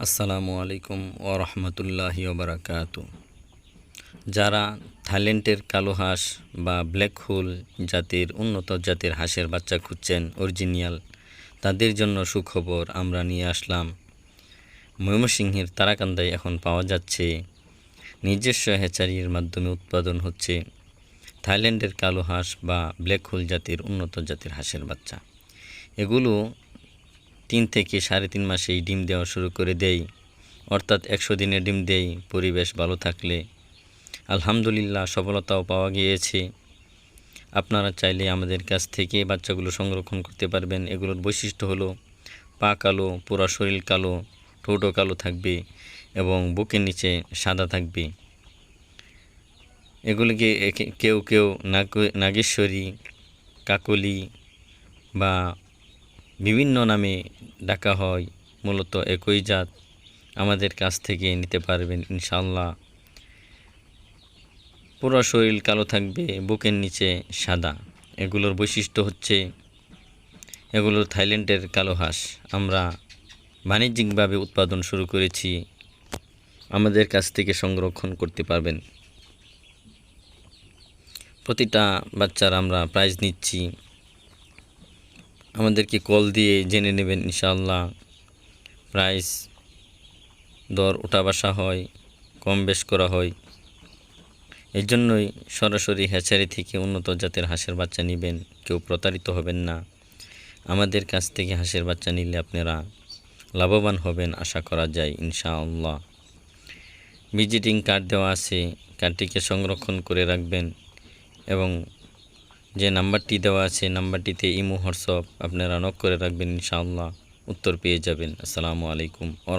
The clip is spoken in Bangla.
আসসালামু আলাইকুম ও রহমতুল্লাহি ওবরাকাত যারা থাইল্যান্ডের কালো হাঁস বা ব্ল্যাক হোল জাতির, উন্নত জাতের হাঁসের বাচ্চা খুঁজছেন অরিজিনিয়াল, তাদের জন্য সুখবর আমরা নিয়ে আসলাম। ময়মনসিংহের তারাকান্দায় এখন পাওয়া যাচ্ছে নিজস্ব হ্যাচারির মাধ্যমে উৎপাদন হচ্ছে থাইল্যান্ডের কালো হাঁস বা ব্ল্যাক হোল জাতির, উন্নত জাতের হাঁসের বাচ্চা। এগুলো তিন থেকে সাড়ে তিন মাসেই ডিম দেওয়া শুরু করে দেই। অর্থাৎ একশো দিনে ডিম দেই, পরিবেশ ভালো থাকলে। আলহামদুলিল্লাহ, সফলতাও পাওয়া গিয়েছে। আপনারা চাইলে আমাদের কাছ থেকে বাচ্চাগুলো সংরক্ষণ করতে পারবেন। এগুলোর বৈশিষ্ট্য হলো, পা কালো, পুরা শরীর কালো, ঠোঁটও কালো থাকবে এবং বুকের নিচে সাদা থাকবে। এগুলিকে কেউ কেউ নাগ- নাগেশ্বরী, কাকলি বা বিভিন্ন নামে ডাকা হয়, মূলত একই জাত। আমাদের কাছ থেকে নিতে পারবেন ইনশাল্লাহ পুরো শরীর কালো থাকবে, বুকের নিচে সাদা। এগুলোর বৈশিষ্ট্য হচ্ছে এগুলো থাইল্যান্ডের কালো হাঁস। আমরা বাণিজ্যিকভাবে উৎপাদন শুরু করেছি, আমাদের কাছ থেকে সংরক্ষণ করতে পারবেন। প্রতিটা বাচ্চার আমরা প্রাইজ নিচ্ছি। আমাদেরকে কল দিয়ে জেনে নেবেন ইনশাল্লাহ প্রাইস দর ওঠা বসা হয়, কম বেশ করা হয়। এই জন্যই সরাসরি হ্যাচারি থেকে উন্নত জাতের হাঁসের বাচ্চা নেবেন, কেউ প্রতারিত হবেন না। আমাদের কাছ থেকে হাঁসের বাচ্চা নিলে আপনারা লাভবান হবেন, আশা করা যায়, ইনশাআল্লাহ। ভিজিটিং কার্ড দেওয়া আছে কার্ডটিকে সংরক্ষণ করে রাখবেন এবং যে নাম্বারটি দেওয়া আছে, নাম্বারটিতে ইমো, হোয়াটসঅ্যাপ, আপনারা নক করে রাখবেন, ইনশাআল্লাহ উত্তর পেয়ে যাবেন। আসসালামু আলাইকুম ও